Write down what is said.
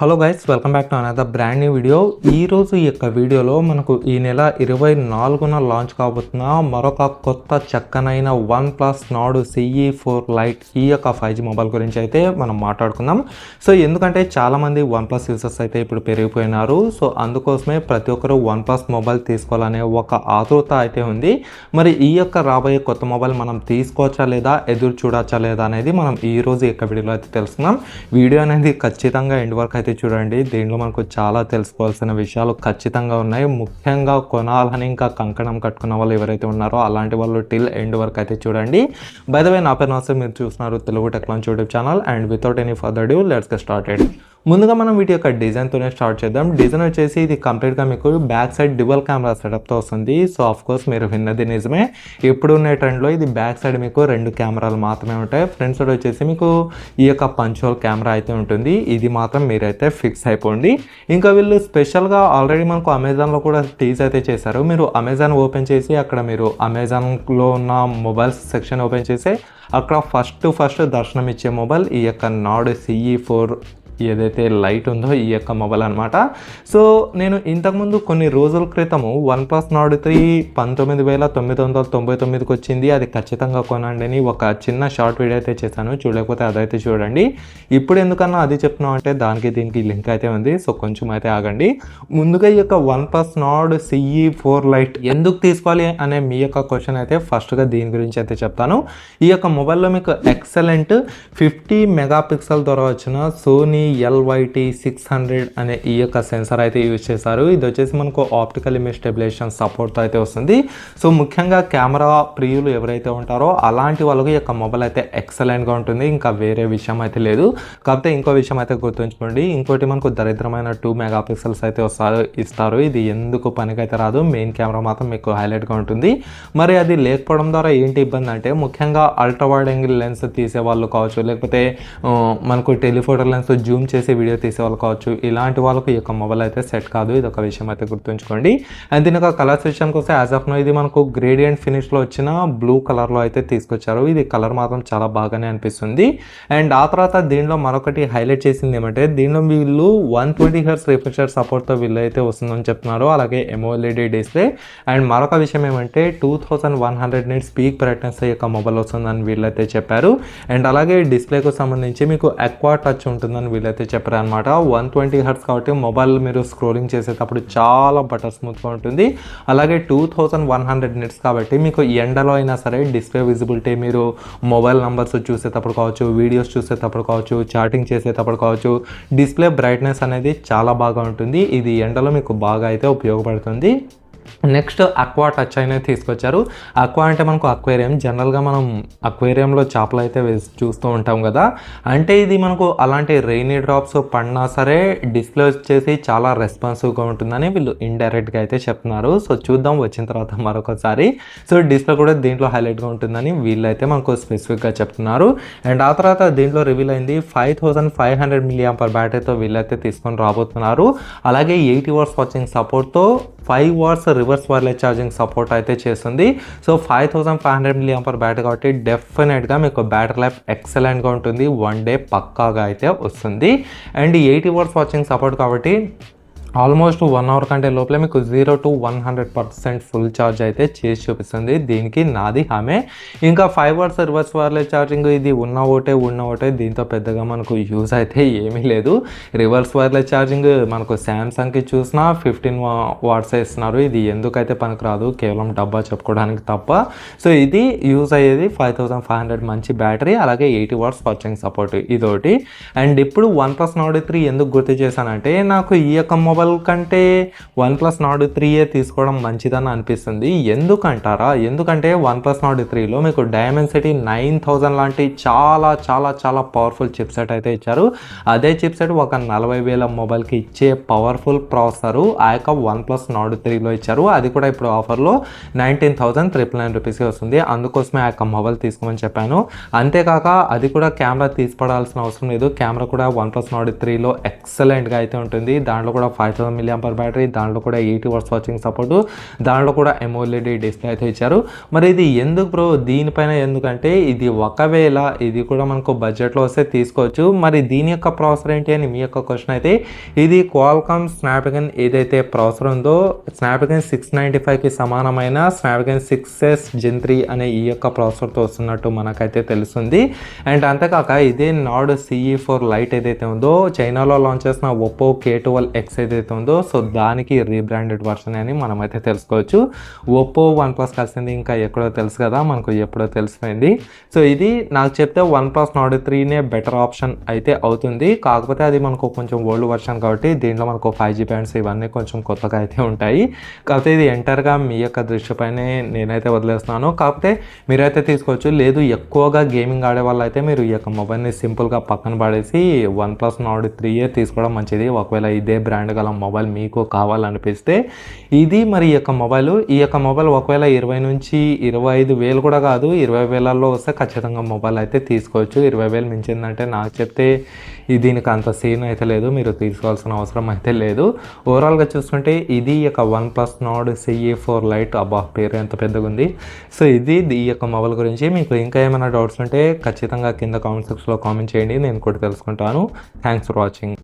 Hello guys welcome back to another brand new video ఈ రోజు ఈ యొక్క వీడియోలో మనకు ఈ నెల ఇరవై నాలుగున లాంచ్ కాబోతున్న మరొక కొత్త చక్కనైన OnePlus Nord CE four lite ఈ యొక్క ఫైవ్ జీ మొబైల్ గురించి అయితే మనం మాట్లాడుకుందాం. సో ఎందుకంటే చాలామంది వన్ ప్లస్ యూజర్స్ అయితే ఇప్పుడు పెరిగిపోయినారు. సో అందుకోసమే ప్రతి ఒక్కరు వన్ ప్లస్ మొబైల్ తీసుకోవాలనే ఒక ఆతృత అయితే ఉంది. మరి ఈ యొక్క రాబోయే కొత్త మొబైల్ మనం తీసుకోవచ్చా లేదా ఎదురు చూడొచ్చా లేదా అనేది మనం ఈ రోజు ఈ యొక్క వీడియోలో అయితే తెలుసుకుందాం. వీడియో అనేది ఖచ్చితంగా ఎండ్ వరకు అయితే చూడండి దీనిలో మనకు చాలా తెలుసుకోవాల్సిన విషయాలు ఖచ్చితంగా ఉన్నాయి. ముఖ్యంగా కొనాలని ఇంకా కంకణం కట్టుకున్న వాళ్ళు ఎవరైతే ఉన్నారో అలాంటి వాళ్ళు టిల్ ఎండ్ వరకు అయితే చూడండి. బై ద వే నా పేరు నాసర్ మీరు చూస్తున్నారు Telugu technology YouTube channel. And without any further due let's get started ముందుగా మనం వీటి యొక్క డిజైన్తోనే స్టార్ట్ చేద్దాం. డిజైన్ వచ్చేసి ఇది కంప్లీట్గా మీకు బ్యాక్ సైడ్ డివల్ కెమెరా సెటప్తో వస్తుంది. సో ఆఫ్ కోర్స్ మీరు విన్నది నిజమే. ఇప్పుడు ఉన్న ట్రెండ్లో ఇది బ్యాక్ సైడ్ మీకు రెండు కెమెరాలు మాత్రమే ఉంటాయి. ఫ్రంట్ సైడ్ వచ్చేసి మీకు ఈ యొక్క పంచోల్ కెమెరా అయితే ఉంటుంది. ఇది మాత్రం మీరైతే ఫిక్స్ అయిపోండి. ఇంకా వీళ్ళు స్పెషల్గా ఆల్రెడీ మనకు అమెజాన్లో కూడా టీజ్ అయితే చేశారు. మీరు అమెజాన్ ఓపెన్ చేసి అక్కడ మీరు అమెజాన్లో ఉన్న మొబైల్స్ సెక్షన్ ఓపెన్ చేసి అక్కడ ఫస్ట్ ఫస్ట్ దర్శనం ఇచ్చే మొబైల్ ఈ యొక్క నాడ్ సిఈ ఫోర్ ఏదైతే లైట్ ఉందో ఈ యొక్క మొబైల్ అనమాట సో నేను ఇంతకుముందు కొన్ని రోజుల క్రితము వన్ ప్లస్ నాడ్ త్రీ పంతొమ్మిది వేల తొమ్మిది వందల తొంభై తొమ్మిదికి వచ్చింది. అది ఖచ్చితంగా కొనండి అని ఒక చిన్న షార్ట్ వీడియో అయితే చేశాను. చూడలేకపోతే అదైతే చూడండి. ఇప్పుడు ఎందుకన్నా అది చెప్తున్నాం అంటే దానికి దీనికి లింక్ అయితే ఉంది. సో కొంచెం అయితే ఆగండి. ముందుగా ఈ యొక్క OnePlus Nord CE four lite ఎందుకు తీసుకోవాలి అనే మీ యొక్క క్వశ్చన్ అయితే ఫస్ట్గా దీని గురించి అయితే చెప్తాను. ఈ యొక్క మొబైల్లో మీకు ఎక్సలెంట్ ఫిఫ్టీ మెగా పిక్సెల్ ద్వారా వచ్చిన సోనీ ఎల్వైటీ సిక్స్ హండ్రెడ్ అనే ఈ యొక్క సెన్సార్ అయితే యూజ్ చేశారు. ఇది వచ్చేసి మనకు ఆప్టికల్ ఇమేజ్ స్టెబిలేషన్ సపోర్ట్తో అయితే వస్తుంది. సో ముఖ్యంగా కెమెరా ప్రియులు ఎవరైతే ఉంటారో అలాంటి వాళ్ళకి ఈ యొక్క మొబైల్ అయితే ఎక్సలెంట్గా ఉంటుంది. ఇంకా వేరే విషయం అయితే లేదు. కాకపోతే ఇంకో విషయం అయితే గుర్తుంచుకోండి. ఇంకోటి మనకు దరిద్రమైన టూ మెగా పిక్సెల్స్ అయితే వస్తారు ఇస్తారు. ఇది ఎందుకు పనికైతే రాదు. మెయిన్ కెమెరా మాత్రం మీకు హైలైట్గా ఉంటుంది. మరి అది లేకపోవడం ద్వారా ఏంటి ఇబ్బంది అంటే ముఖ్యంగా అల్ట్రా వైడ్ యాంగిల్ లెన్స్ తీసే వాళ్ళు కావచ్చు. లేకపోతే మనకు టెలిఫోటో లెన్స్ జూమ్ చేసి వీడియో తీసే వాళ్ళు కావచ్చు ఇలాంటి వాళ్ళకు ఈ యొక్క మొబైల్ అయితే సెట్ కాదు. ఇది ఒక విషయం అయితే గుర్తుంచుకోండి. అండ్ దీని యొక్క కలర్స్ విషయానికి వస్తే యాజ్ ఆఫ్ నో ఇది మనకు గ్రేడియంట్ ఫినిష్లో వచ్చిన బ్లూ కలర్లో అయితే తీసుకొచ్చారు. ఇది కలర్ మాత్రం చాలా బాగానే అనిపిస్తుంది. అండ్ ఆ తర్వాత దీనిలో మరొకటి హైలైట్ చేసింది ఏమంటే దీనిలో వీళ్ళు వన్ ట్వంటీ హెర్స్ రిఫ్రెషర్ సపోర్ట్తో వీళ్ళు అయితే వస్తుందని చెప్తున్నారు. అలాగే ఎమోలెడ్ డిస్ప్లే అండ్ మరొక విషయం ఏమంటే two thousand one hundred nits peak brightness యొక్క మొబైల్ వస్తుందని వీళ్ళైతే చెప్పారు. అండ్ అలాగే డిస్ప్లేకు సంబంధించి మీకు ఎక్వా టచ్ ఉంటుందని వీళ్ళు అయితే చెప్పారనమాట వన్ ట్వంటీ హర్ట్స్ కాబట్టి మొబైల్ మీరు స్క్రోలింగ్ చేసేటప్పుడు చాలా బటర్ స్మూత్గా ఉంటుంది. అలాగే two thousand one hundred nits కాబట్టి మీకు ఎండలో అయినా సరే డిస్ప్లే విజిబిలిటీ మీరు మొబైల్ నంబర్స్ చూసేటప్పుడు కావచ్చు వీడియోస్ చూసేటప్పుడు కావచ్చు చాటింగ్ చేసేటప్పుడు కావచ్చు డిస్ప్లే బ్రైట్నెస్ అనేది చాలా బాగా ఉంటుంది. ఇది ఎండలో మీకు బాగా అయితే ఉపయోగపడుతుంది. నెక్స్ట్ అక్వా టచ్ అనేది తీసుకొచ్చారు. అక్వా అంటే మనకు అక్వేరియం. జనరల్గా మనం అక్వేరియంలో చేపలు అయితే వేసి చూస్తూ ఉంటాం కదా. అంటే ఇది మనకు అలాంటి రెయినీ డ్రాప్స్ పడినా సరే డిస్ప్లే వచ్చేసి చాలా రెస్పాన్సివ్గా ఉంటుందని వీళ్ళు ఇండైరెక్ట్గా అయితే చెప్తున్నారు. సో చూద్దాం వచ్చిన తర్వాత మరొకసారి. సో డిస్ప్లే కూడా దీంట్లో హైలైట్గా ఉంటుందని వీళ్ళైతే మనకు స్పెసిఫిక్గా చెప్తున్నారు. అండ్ ఆ తర్వాత దీంట్లో రివీల్ అయింది five thousand five hundred milliampere బ్యాటరీతో వీళ్ళైతే తీసుకొని రాబోతున్నారు. అలాగే ఎయిటీ వర్స్ వాచింగ్ సపోర్ట్తో five watts reverse wireless charging support అయితే చేస్తుంది. So five thousand five hundred milliampere battery కాబట్టి డెఫినెట్గా మీకు బ్యాటరీ లైఫ్ ఎక్సలెంట్గా ఉంటుంది. వన్ డే పక్కాగా అయితే వస్తుంది. And eighty watts watching support కాబట్టి ఆల్మోస్ట్ వన్ అవర్ కంటే లోపలే మీకు zero to one hundred percent full charge అయితే చేసి చూపిస్తుంది. దీనికి నాది హామే ఇంకా five hours reverse wireless charging. ఇది ఉన్న ఒకటే ఉన్న ఒకటే దీంతో పెద్దగా మనకు యూజ్ అయితే ఏమీ లేదు. రివర్స్ వైర్లెస్ ఛార్జింగ్ మనకు శాంసంగ్కి చూసినా ఫిఫ్టీన్ వాట్స్ ఇస్తున్నారు ఇది ఎందుకైతే పనికిరాదు? కేవలం డబ్బా చెప్పుకోవడానికి తప్ప. సో ఇది యూజ్ అయ్యేది ఫైవ్ థౌసండ్ ఫైవ్ హండ్రెడ్ మంచి బ్యాటరీ అలాగే ఎయిటీ వాట్స్ వాచింగ్ సపోర్ట్ ఇదొకటి అండ్ ఇప్పుడు వన్ ప్లస్ నాడ్ త్రీ ఎందుకు గుర్తు చేశానంటే నాకు ఈ యొక్క మొబైల్ కంటే వన్ ప్లస్ నాడ్ త్రీయే తీసుకోవడం మంచిదని అనిపిస్తుంది. ఎందుకంటారా? ఎందుకంటే వన్ ప్లస్ నాడ్ త్రీలో మీకు డైమెన్సిటీ నైన్ థౌజండ్ లాంటి చాలా చాలా చాలా పవర్ఫుల్ చిప్సెట్ అయితే ఇచ్చారు. అదే చిప్సెట్ ఒక నలభై వేల మొబైల్కి ఇచ్చే పవర్ఫుల్ ప్రాసెసర్ ఆ యొక్క వన్ ప్లస్ నాడ్ త్రీలో ఇచ్చారు. అది కూడా ఇప్పుడు ఆఫర్లో నైన్టీన్ థౌసండ్ త్రిపుల్ నైన్ రూపీస్కి వస్తుంది. అందుకోసమే ఆ యొక్క మొబైల్ తీసుకోమని చెప్పాను. అంతేకాక అది కూడా కెమెరా తీసుకోవడాల్సిన అవసరం లేదు. కెమెరా కూడా వన్ ప్లస్ నాడ్ త్రీలో ఎక్సలెంట్గా అయితే ఉంటుంది. దాంట్లో కూడా five five thousand milliampere battery దాంట్లో కూడా ఎయిటీ వర్స్ వాచింగ్ సపోర్ట్ దాంట్లో కూడా ఎమోలెడ్ డిస్ప్లే అయితే ఇచ్చారు. మరి ఇది ఎందుకు బ్రో? దీనిపైన ఎందుకంటే ఇది ఒకవేళ ఇది కూడా మనకు బడ్జెట్లో వస్తే తీసుకోవచ్చు. మరి దీని యొక్క ప్రాసెసర్ ఏంటి అని మీ యొక్క క్వశ్చన్ అయితే ఇది క్వాల్కామ్ స్నాప్డ్రాగన్ ఏదైతే ప్రాసెసర్ ఉందో స్నాప్డ్రాగన్ సిక్స్ నైంటీ ఫైవ్కి సమానమైన Snapdragon six S Gen three అనే ఈ యొక్క ప్రాసెసర్తో వస్తున్నట్టు మనకైతే తెలుస్తుంది. అండ్ అంతేకాక ఇదే నాడ్ సిఈ ఫోర్ లైట్ ఏదైతే ఉందో చైనాలో లాంచ్ చేసిన ఒప్పో కే ట్వెల్వ్ ఎక్స్ ఏదైతే ఉందో సో దానికి రీబ్రాండెడ్ వర్షన్ అని మనమైతే తెలుసుకోవచ్చు. ఒప్పో వన్ ప్లస్ కలిసింది ఇంకా ఎక్కడో తెలుసు కదా మనకు ఎప్పుడో తెలిసిపోయింది. సో ఇది నాకు చెప్తే వన్ ప్లస్ నాట్ త్రీనే బెటర్ ఆప్షన్ అయితే అవుతుంది. కాకపోతే అది మనకు కొంచెం ఓల్డ్ వర్షన్ కాబట్టి దీంట్లో మనకు ఫైవ్ జీ బ్యాండ్స్ ఇవన్నీ కొంచెం కొత్తగా అయితే ఉంటాయి. కాకపోతే ఇది ఎంటర్గా మీ యొక్క దృష్టిపైనే నేనైతే వదిలేస్తున్నాను. కాకపోతే మీరైతే తీసుకోవచ్చు. లేదు ఎక్కువగా గేమింగ్ ఆడే వాళ్ళు అయితే మీరు ఈ యొక్క మొబైల్ని సింపుల్గా పక్కన పడేసి వన్ ప్లస్ నాట్ త్రీయే తీసుకోవడం మంచిది. ఒకవేళ ఇదే బ్రాండ్ గల మొబైల్ మీకు కావాలనిపిస్తే ఇది మరి ఈ యొక్క మొబైల్. ఈ యొక్క మొబైల్ ఒకవేళ ఇరవై నుంచి ఇరవై ఐదు వేలు కూడా కాదు ఇరవై వేలల్లో వస్తే ఖచ్చితంగా మొబైల్ అయితే తీసుకోవచ్చు. ఇరవై వేలు మించిందంటే నాకు చెప్తే దీనికి అంత సీన్ అయితే లేదు మీరు తీసుకోవాల్సిన అవసరం అయితే లేదు. ఓవరాల్గా చూసుకుంటే ఇది ఈ యొక్క OnePlus Nord CE four lite అబ్బా పేరు ఎంత పెద్దగా ఉంది సో ఇది ఈ యొక్క మొబైల్ గురించి. మీకు ఇంకా ఏమైనా డౌట్స్ ఉంటే ఖచ్చితంగా కింద కామెంట్ సెక్షన్లో కామెంట్ చేయండి నేను కూడా తెలుసుకుంటాను. Thanks for watching